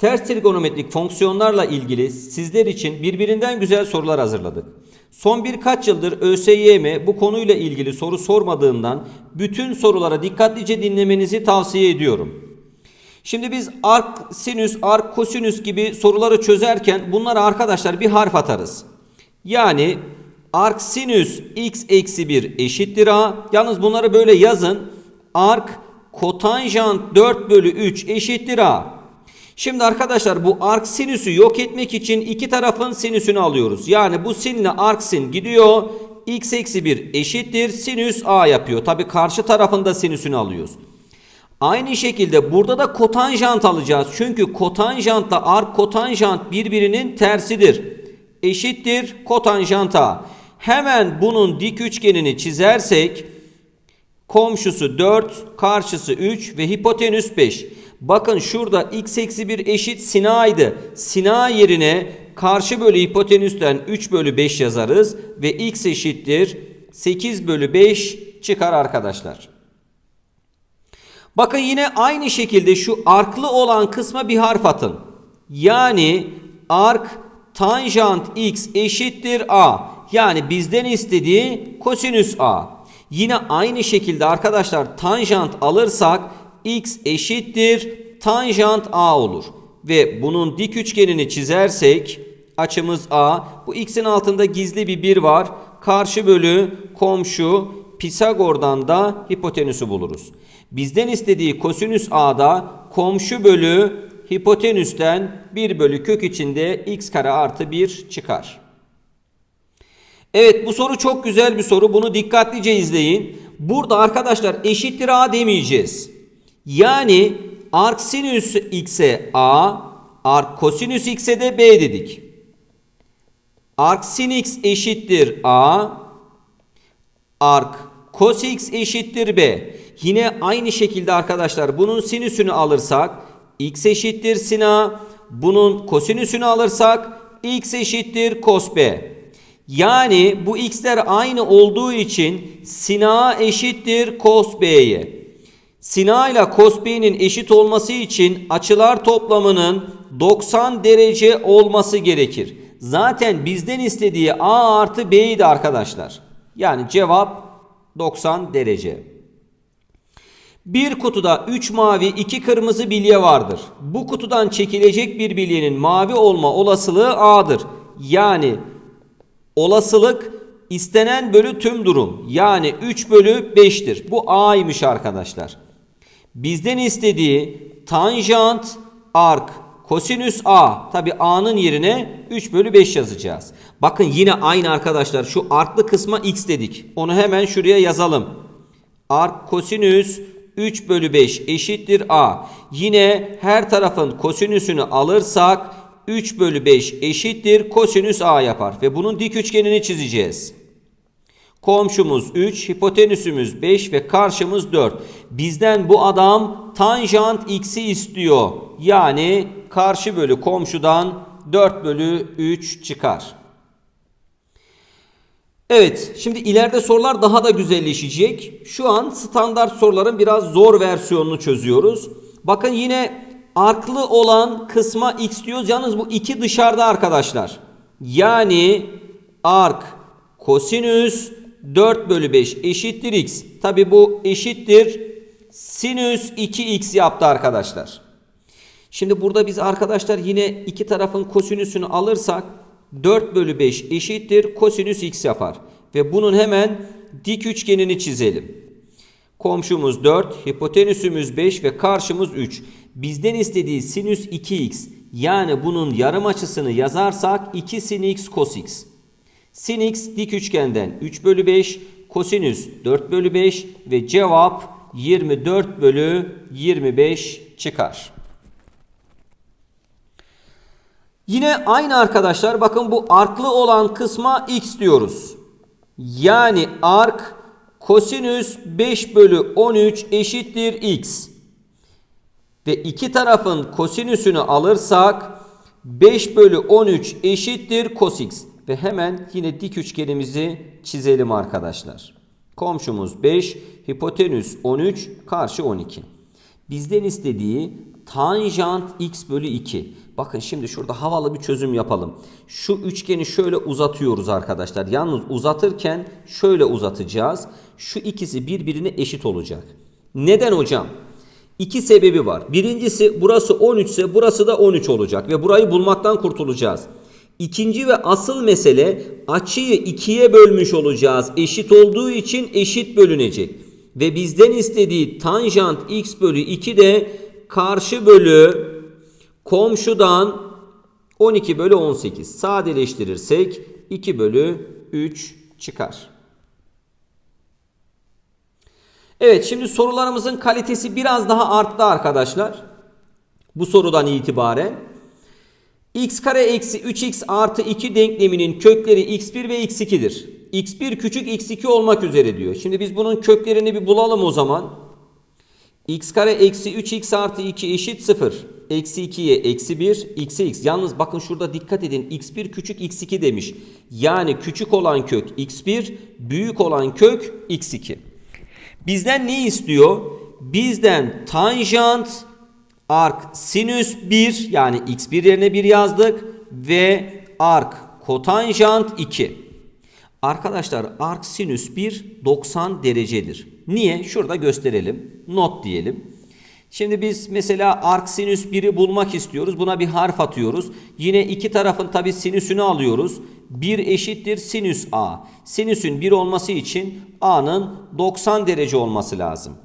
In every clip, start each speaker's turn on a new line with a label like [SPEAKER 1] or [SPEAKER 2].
[SPEAKER 1] Ters trigonometrik fonksiyonlarla ilgili sizler için birbirinden güzel sorular hazırladık. Son birkaç yıldır ÖSYM bu konuyla ilgili soru sormadığından bütün sorulara dikkatlice dinlemenizi tavsiye ediyorum. Şimdi biz ark sinüs, ark kosinüs gibi soruları çözerken bunlara arkadaşlar bir harf atarız. Yani ark sinüs x eksi 1 eşittir a. Yalnız bunları böyle yazın. Ark kotanjant 4 bölü 3 eşittir a. Şimdi arkadaşlar bu ark sinüsü yok etmek için iki tarafın sinüsünü alıyoruz. Yani bu sinle ark sin gidiyor. x eksi 1 eşittir sinüs a yapıyor. Tabi karşı tarafında sinüsünü alıyoruz. Aynı şekilde burada da kotanjant alacağız. Çünkü kotanjantla ark kotanjant birbirinin tersidir. Eşittir kotanjanta. Hemen bunun dik üçgenini çizersek komşusu 4, karşısı 3 ve hipotenüs 5. Bakın şurada x eksi 1 eşit sinaydı. Sina yerine karşı bölü hipotenüsten 3 bölü 5 yazarız. Ve x eşittir 8 bölü 5 çıkar arkadaşlar. Bakın yine aynı şekilde şu arklı olan kısma bir harf atın. Yani ark tanjant x eşittir a. Yani bizden istediği kosinüs a. Yine aynı şekilde arkadaşlar tanjant alırsak x eşittir tanjant a olur. Ve bunun dik üçgenini çizersek açımız a. Bu x'in altında gizli bir 1 var. Karşı bölü komşu Pisagor'dan da hipotenüsü buluruz. Bizden istediği kosinüs a'da komşu bölü hipotenüsten 1 bölü kök içinde x kare artı 1 çıkar. Evet bu soru çok güzel bir soru. Bunu dikkatlice izleyin. Burada arkadaşlar eşittir a demeyeceğiz. Yani arc sinüs x'e a, arc kosinüs x'e de b dedik. Arc sin x eşittir a, arc cos x eşittir b. Yine aynı şekilde arkadaşlar bunun sinüsünü alırsak x eşittir sin a, bunun kosinüsünü alırsak x eşittir cos b. Yani bu x'ler aynı olduğu için sin a eşittir cos b'ye. Sin a ile cos b'nin eşit olması için açılar toplamının 90 derece olması gerekir. Zaten bizden istediği a artı b'ydi arkadaşlar. Yani cevap 90 derece. Bir kutuda 3 mavi 2 kırmızı bilye vardır. Bu kutudan çekilecek bir bilyenin mavi olma olasılığı a'dır. Yani olasılık istenen bölü tüm durum. Yani 3 bölü 5'tir. Bu a'ymış arkadaşlar. Bizden istediği tanjant ark kosinüs a. Tabi a'nın yerine 3 bölü 5 yazacağız. Bakın yine aynı arkadaşlar şu arklı kısma x dedik. Onu hemen şuraya yazalım. Ark kosinüs 3 bölü 5 eşittir a. Yine her tarafın kosinüsünü alırsak 3 bölü 5 eşittir kosinüs a yapar. Ve bunun dik üçgenini çizeceğiz. Komşumuz 3, hipotenüsümüz 5 ve karşımız 4. Bizden bu adam tanjant x'i istiyor. Yani karşı bölü komşudan 4 bölü 3 çıkar. Evet şimdi ileride sorular daha da güzelleşecek. Şu an standart soruların biraz zor versiyonunu çözüyoruz. Bakın yine arklı olan kısma x diyoruz. Yalnız bu 2 dışarıda arkadaşlar. Yani ark kosinüs 4 bölü 5 eşittir x. Tabi bu eşittir sinüs 2x yaptı arkadaşlar. Şimdi burada biz arkadaşlar yine iki tarafın kosinüsünü alırsak 4 bölü 5 eşittir kosinüs x yapar. Ve bunun hemen dik üçgenini çizelim. Komşumuz 4, hipotenüsümüz 5 ve karşımız 3. Bizden istediği sinüs 2x yani bunun yarım açısını yazarsak 2 sin x cos x. Sin x dik üçgenden 3 bölü 5, kosinüs 4 bölü 5 ve cevap 24 bölü 25 çıkar. Yine aynı arkadaşlar bakın bu arklı olan kısma x diyoruz. Yani ark kosinüs 5 bölü 13 eşittir x. Ve iki tarafın kosinüsünü alırsak 5 bölü 13 eşittir cos x. Ve hemen yine dik üçgenimizi çizelim arkadaşlar. Komşumuz 5, hipotenüs 13, karşı 12. Bizden istediği tanjant x bölü 2. Bakın şimdi şurada havalı bir çözüm yapalım. Şu üçgeni şöyle uzatıyoruz arkadaşlar. Yalnız uzatırken şöyle uzatacağız. Şu ikisi birbirine eşit olacak. Neden hocam? İki sebebi var. Birincisi burası 13 ise burası da 13 olacak ve burayı bulmaktan kurtulacağız. İkinci ve asıl mesele açıyı ikiye bölmüş olacağız. Eşit olduğu için eşit bölünecek. Ve bizden istediği tanjant x bölü 2 de karşı bölü komşudan 12 bölü 18. Sadeleştirirsek 2 bölü 3 çıkar. Evet şimdi sorularımızın kalitesi biraz daha arttı arkadaşlar. Bu sorudan itibaren. X kare eksi 3x artı 2 denkleminin kökleri x1 ve x2'dir. x1 küçük x2 olmak üzere diyor. Şimdi biz bunun köklerini bir bulalım o zaman. x kare eksi 3x artı 2 eşit 0. Eksi 2'ye eksi 1 x'e x. Yalnız bakın şurada dikkat edin. x1 küçük x2 demiş. Yani küçük olan kök x1 büyük olan kök x2. Bizden ne istiyor? Bizden tanjant arc sinüs 1 yani x1 yerine 1 yazdık ve arc kotanjant 2. Arkadaşlar arc sinüs 1 90 derecedir. Niye? Şurada gösterelim. Not diyelim. Şimdi biz mesela arc sinüs 1'i bulmak istiyoruz. Buna bir harf atıyoruz. Yine iki tarafın tabi sinüsünü alıyoruz. 1 eşittir sinüs a. Sinüsün 1 olması için a'nın 90 derece olması lazım.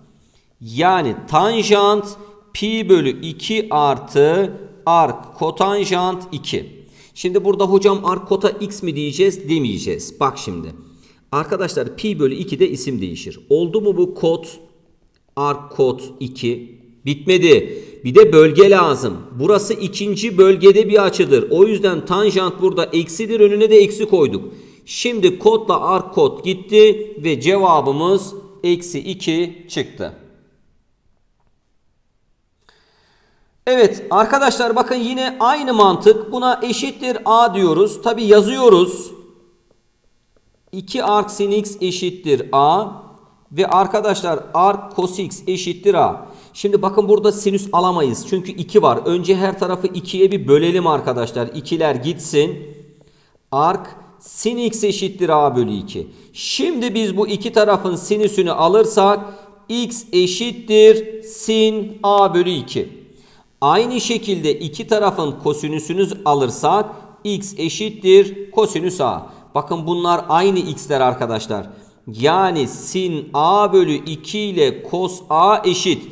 [SPEAKER 1] Yani tanjant pi bölü 2 artı arc kotanjant 2. Şimdi burada hocam arc kota x mi diyeceğiz demeyeceğiz. Bak şimdi. Arkadaşlar pi bölü 2 de isim değişir. Oldu mu bu kot? Arc kot 2. Bitmedi. Bir de bölge lazım. Burası ikinci bölgede bir açıdır. O yüzden tanjant burada eksidir. Önüne de eksi koyduk. Şimdi kodla arc kod gitti ve cevabımız eksi 2 çıktı. Evet arkadaşlar bakın yine aynı mantık. Buna eşittir a diyoruz. Tabi yazıyoruz. 2 arc sin x eşittir a. Ve arkadaşlar arc cos x eşittir a. Şimdi bakın burada sinüs alamayız. Çünkü 2 var. Önce her tarafı 2'ye bir bölelim arkadaşlar. 2'ler gitsin. Arc sin x eşittir a bölü 2. Şimdi biz bu iki tarafın sinüsünü alırsak x eşittir sin a bölü 2. Aynı şekilde iki tarafın kosinüsünü alırsak x eşittir kosinüs a. Bakın bunlar aynı x'ler arkadaşlar. Yani sin a bölü 2 ile kos a eşit.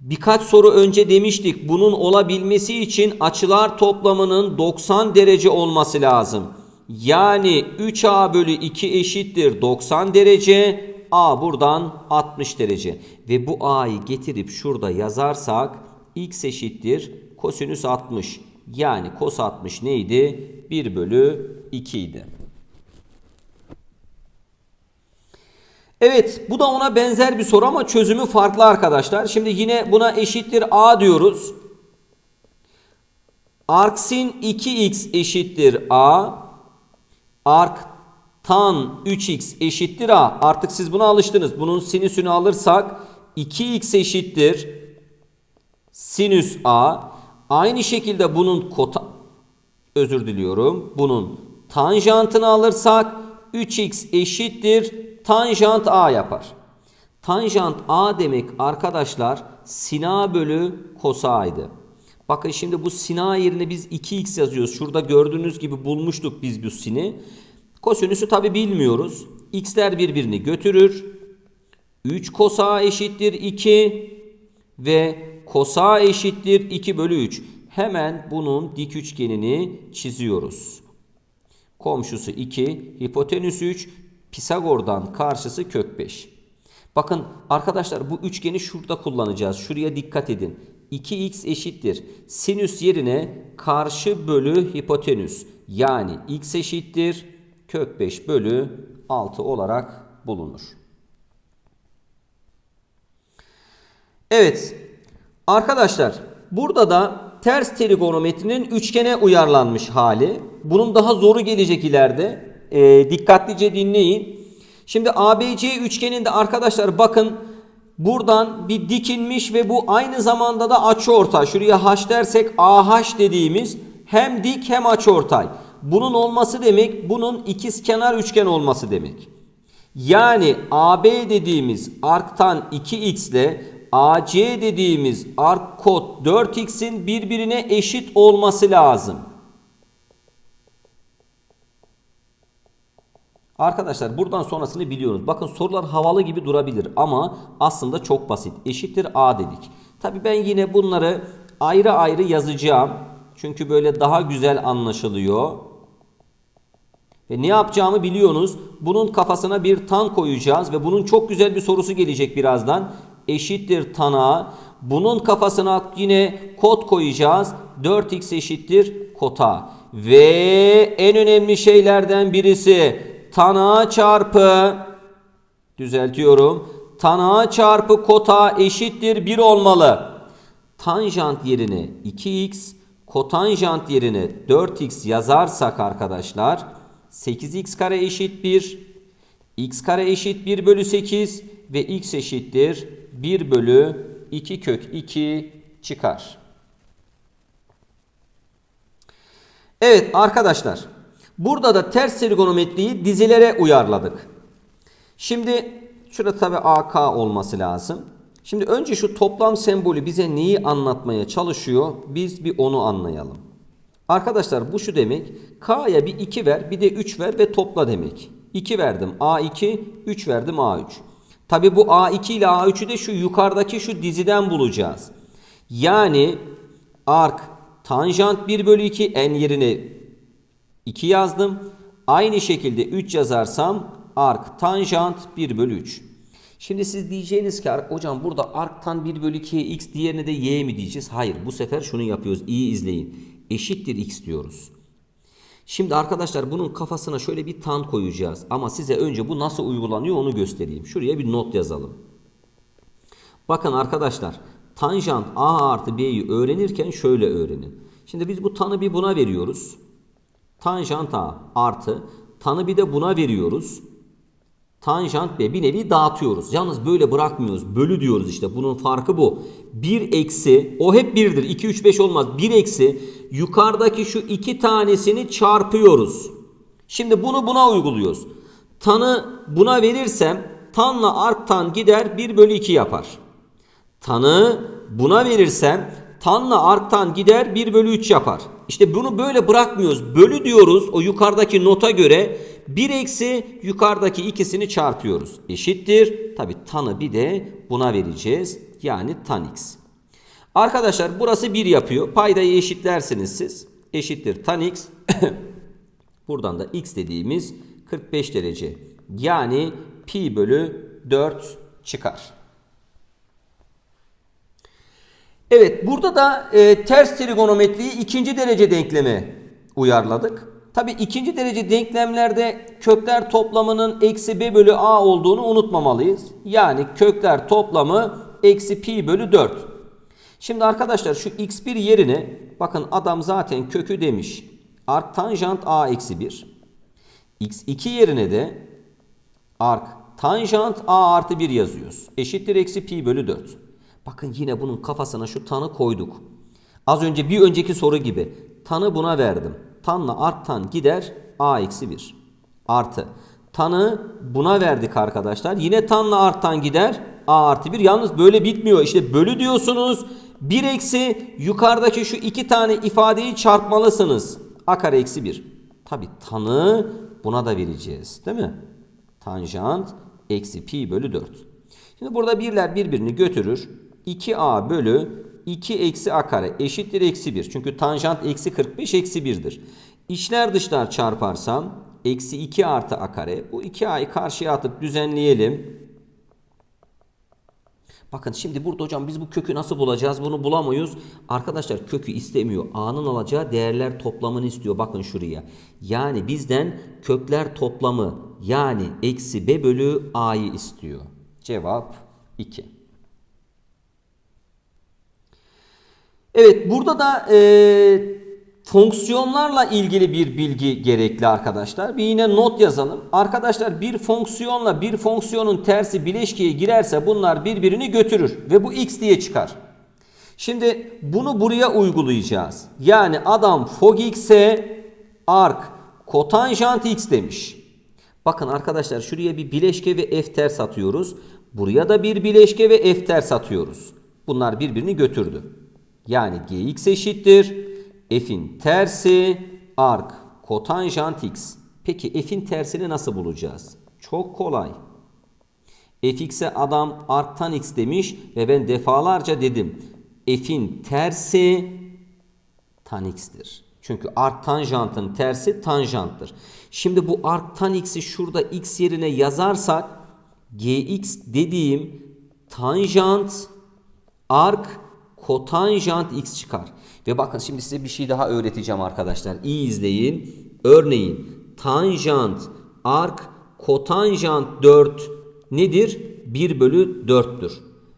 [SPEAKER 1] Birkaç soru önce demiştik bunun olabilmesi için açılar toplamının 90 derece olması lazım. Yani 3a bölü 2 eşittir 90 derece. A buradan 60 derece. Ve bu a'yı getirip şurada yazarsak x eşittir kosinüs 60. Yani kos 60 neydi? 1 bölü 2 idi. Evet bu da ona benzer bir soru ama çözümü farklı arkadaşlar. Şimdi yine buna eşittir a diyoruz. Arksin 2x eşittir a. Ark tan 3x eşittir a. Artık siz buna alıştınız. Bunun sinüsünü alırsak 2x eşittir sinüs a. Aynı şekilde bunun kota özür diliyorum. Bunun tanjantını alırsak 3x eşittir tanjant a yapar. Tanjant a demek arkadaşlar sina bölü kosa'ydı. Bakın şimdi bu sina yerine biz 2x yazıyoruz. Şurada gördüğünüz gibi bulmuştuk biz bu sini. Kosinüsü tabi bilmiyoruz. x'ler birbirini götürür. 3 kosa eşittir 2 ve kosa eşittir 2 bölü 3. Hemen bunun dik üçgenini çiziyoruz. Komşusu 2, hipotenüsü 3, Pisagor'dan karşısı kök 5. Bakın arkadaşlar bu üçgeni şurada kullanacağız. Şuraya dikkat edin. 2x eşittir. Sinüs yerine karşı bölü hipotenüs. Yani x eşittir. Kök 5 bölü 6 olarak bulunur. Evet. Arkadaşlar burada da ters trigonometrinin üçgene uyarlanmış hali. Bunun daha zoru gelecek ileride. E, dikkatlice dinleyin. Şimdi ABC üçgeninde arkadaşlar bakın Buradan bir dikinmiş ve bu aynı zamanda da açıortay. Şuraya h dersek AH dediğimiz hem dik hem açıortay. Bunun olması demek bunun ikizkenar üçgen olması demek. Yani AB dediğimiz arktan 2x ile AC dediğimiz ark kod 4x'in birbirine eşit olması lazım. Arkadaşlar buradan sonrasını biliyoruz. Bakın sorular havalı gibi durabilir ama aslında çok basit. Eşittir A dedik. Tabi ben yine bunları ayrı ayrı yazacağım. Çünkü böyle daha güzel anlaşılıyor. Ve ne yapacağımı biliyorsunuz. Bunun kafasına bir tan koyacağız ve bunun çok güzel bir sorusu gelecek birazdan. Eşittir tana. Bunun kafasına yine kod koyacağız. 4x eşittir kota. Ve en önemli şeylerden birisi tana çarpı düzeltiyorum. Tana çarpı kota eşittir 1 olmalı. Tanjant yerine 2x, kotanjant yerine 4x yazarsak arkadaşlar 8x kare eşit 1, x kare eşit 1 bölü 8 ve x eşittir 1 bölü 2 kök 2 çıkar. Evet arkadaşlar burada da ters trigonometriyi dizilere uyarladık. Şimdi şurada tabi AK olması lazım. Şimdi önce şu toplam sembolü bize neyi anlatmaya çalışıyor? Biz bir onu anlayalım. Arkadaşlar bu şu demek. K'ya bir 2 ver bir de 3 ver ve topla demek. 2 verdim A2 3 verdim A3. Tabi bu A2 ile A3'ü de şu yukarıdaki şu diziden bulacağız. Yani ark tanjant 1 bölü 2 n yerine 2 yazdım. Aynı şekilde 3 yazarsam ark tanjant 1 bölü 3. Şimdi siz diyeceğiniz ki hocam burada arktan 1 bölü 2'ye x diğerine de y mi diyeceğiz? Hayır bu sefer şunu yapıyoruz. İyi izleyin. Eşittir x diyoruz. Şimdi arkadaşlar bunun kafasına şöyle bir tan koyacağız. Ama size önce bu nasıl uygulanıyor onu göstereyim. Şuraya bir not yazalım. Bakın arkadaşlar tanjant a artı b'yi öğrenirken şöyle öğrenin. Şimdi biz bu tanı bir buna veriyoruz. Tanjant a artı tanı bir de buna veriyoruz. Tanjant b bir nevi dağıtıyoruz. Yalnız böyle bırakmıyoruz. Bölü diyoruz işte. Bunun farkı bu. 1 eksi o hep 1'dir. 2 3 5 olmaz. 1 eksi yukarıdaki şu iki tanesini çarpıyoruz. Şimdi bunu buna uyguluyoruz. Tanı buna verirsem tanla arktan gider 1 bölü 2 yapar. Tanı buna verirsem tanla arktan gider 1 bölü 3 yapar. İşte bunu böyle bırakmıyoruz. Bölü diyoruz o yukarıdaki nota göre 1 eksi yukarıdaki ikisini çarpıyoruz. Eşittir. Tabi tanı bir de buna vereceğiz. Yani tan x. Arkadaşlar burası 1 yapıyor. Paydayı eşitlersiniz siz. Eşittir tan x. Buradan da x dediğimiz 45 derece. Yani pi bölü 4 çıkar. Evet burada da e, ters trigonometriyi ikinci derece denkleme uyarladık. Tabi ikinci derece denklemlerde kökler toplamının eksi b bölü a olduğunu unutmamalıyız. Yani kökler toplamı eksi pi bölü 4. Şimdi arkadaşlar şu x1 yerine bakın adam zaten kökü demiş. Ark tanjant a eksi 1. x2 yerine de ark tanjant a artı 1 yazıyoruz. Eşittir eksi pi bölü 4. Bakın yine bunun kafasına şu tanı koyduk. Az önce bir önceki soru gibi tanı buna verdim. Tanla arttan gider a eksi 1 artı. Tanı buna verdik arkadaşlar. Yine tanla arttan gider a artı 1. Yalnız böyle bitmiyor. İşte bölü diyorsunuz. 1 eksi yukarıdaki şu iki tane ifadeyi çarpmalısınız. a kare eksi 1. Tabi tanı buna da vereceğiz. Değil mi? Tanjant eksi pi bölü 4. Şimdi burada birler birbirini götürür. 2a bölü 2 eksi a kare eşittir eksi 1. Çünkü tanjant eksi 45 eksi 1'dir. İçler dışlar çarparsam eksi 2 artı a kare. Bu 2a'yı karşıya atıp düzenleyelim. Bakın şimdi burada hocam biz bu kökü nasıl bulacağız? Bunu bulamıyoruz. Arkadaşlar kökü istemiyor. A'nın alacağı değerler toplamını istiyor. Bakın şuraya. Yani bizden kökler toplamı yani eksi b bölü a'yı istiyor. Cevap 2. Evet burada da e, fonksiyonlarla ilgili bir bilgi gerekli arkadaşlar. Bir yine not yazalım. Arkadaşlar bir fonksiyonla bir fonksiyonun tersi bileşkeye girerse bunlar birbirini götürür ve bu x diye çıkar. Şimdi bunu buraya uygulayacağız. Yani adam fog x'e arc kotanjant x demiş. Bakın arkadaşlar şuraya bir bileşke ve f ters atıyoruz. Buraya da bir bileşke ve f ters atıyoruz. Bunlar birbirini götürdü. Yani gx eşittir. f'in tersi arc kotanjant x. Peki f'in tersini nasıl bulacağız? Çok kolay. fx'e adam arctan x demiş ve ben defalarca dedim. f'in tersi tan x'tir. Çünkü arc tanjantın tersi tanjanttır. Şimdi bu arc tan x'i şurada x yerine yazarsak gx dediğim tanjant arc kotanjant x çıkar. Ve bakın şimdi size bir şey daha öğreteceğim arkadaşlar. İyi izleyin. Örneğin tanjant arc kotanjant 4 nedir? 1 bölü 4'tür.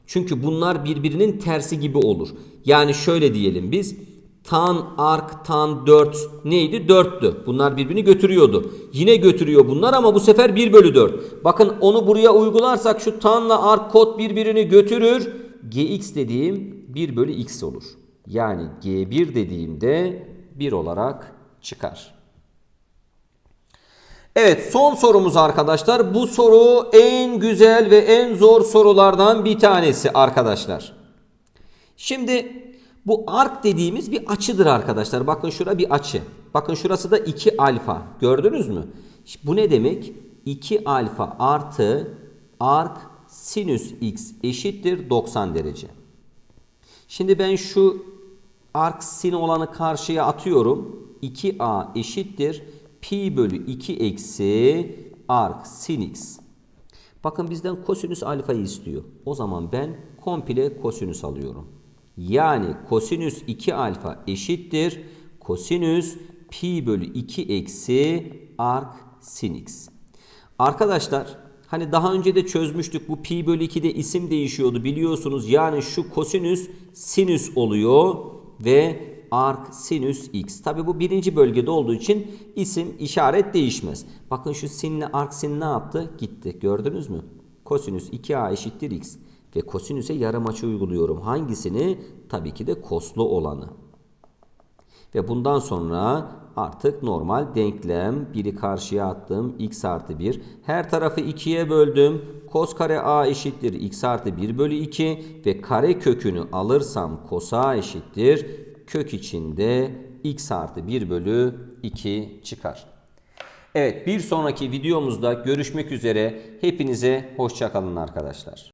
[SPEAKER 1] Çünkü bunlar birbirinin tersi gibi olur. Yani şöyle diyelim biz. Tan, ark, tan 4 neydi? 4'tü. Bunlar birbirini götürüyordu. Yine götürüyor bunlar ama bu sefer 1 bölü 4. Bakın onu buraya uygularsak şu tanla ark kod birbirini götürür. Gx dediğim 1 bölü x olur. Yani G1 dediğimde 1 olarak çıkar. Evet son sorumuz arkadaşlar. Bu soru en güzel ve en zor sorulardan bir tanesi arkadaşlar. Şimdi bu ark dediğimiz bir açıdır arkadaşlar. Bakın şura bir açı. Bakın şurası da 2 alfa. Gördünüz mü? Bu ne demek? 2 alfa artı ark sinüs x eşittir 90 derece. Şimdi ben şu ark sin olanı karşıya atıyorum. 2a eşittir pi bölü 2 eksi ark sin x. Bakın bizden kosinüs alfayı istiyor. O zaman ben komple kosinüs alıyorum. Yani kosinüs 2 alfa eşittir. Kosinüs pi bölü 2 eksi ark sin x. Arkadaşlar hani daha önce de çözmüştük bu pi bölü 2'de isim değişiyordu biliyorsunuz. Yani şu kosinüs sinüs oluyor ve ark sinüs x. Tabi bu birinci bölgede olduğu için isim işaret değişmez. Bakın şu sinle ark sin ne yaptı? Gitti. Gördünüz mü? Kosinüs 2a eşittir x. Ve kosinüse yarım açı uyguluyorum. Hangisini? Tabii ki de koslu olanı. Ve bundan sonra artık normal denklem. Biri karşıya attım. x artı 1. Her tarafı 2'ye böldüm. Kos kare a eşittir x artı 1 bölü 2. Ve kare kökünü alırsam kos a eşittir. Kök içinde x artı 1 bölü 2 çıkar. Evet bir sonraki videomuzda görüşmek üzere. Hepinize hoşçakalın arkadaşlar.